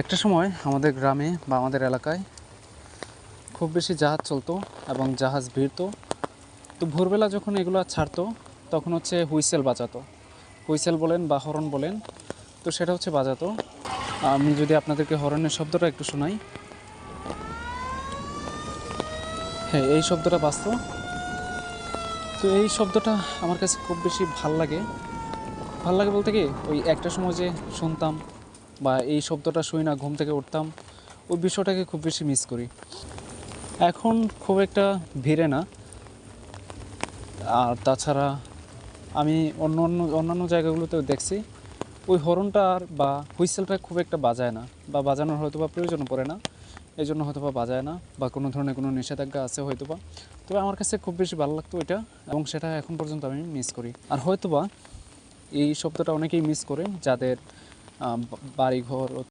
একটা সময় আমাদের গ্রামে বা আমাদের এলাকায় খুব বেশি জাহাজ চলতো এবং জাহাজ ভিড়তো। তো ভোরবেলা যখন এগুলো ছাড়তো, তখন হচ্ছে হুইসেল বাজাতো। হুইসেল বলেন বা হরন বলেন, তো সেটা হচ্ছে বাজাতো। আমি যদি আপনাদেরকে হরনের শব্দটা একটু শোনাই। হ্যাঁ এই শব্দটা বাজতো। তো এই শব্দটা আমার কাছে খুব বেশি ভালো লাগে। ভালো লাগে বলতে কি, ওই একটা সময় যে শুনতাম বা এই শব্দটা শুই না, ঘুম থেকে উঠতাম, ওই বিষয়টাকে খুব বেশি মিস করি। এখন খুব একটা ভিড়ে না। আর তাছাড়া আমি অন্য অন্য, অন্যান্য জায়গাগুলোতেও দেখছি, ওই হরনটা আর বা হুইসেলটা খুব একটা বাজায় না বা বাজানোর হয়তো বা প্রয়োজন পড়ে না এই জন্য হয়তো বা বাজায় না বা কোনো ধরনের কোনো নিষেধাজ্ঞা আছে হয়তো বা তবে আমার কাছে খুব বেশি ভালো লাগতো এটা এবং সেটা এখন পর্যন্ত আমি মিস করি। আর হয়তো বা এই শব্দটা অনেকেই মিস করে, যাদের বাড়িঘর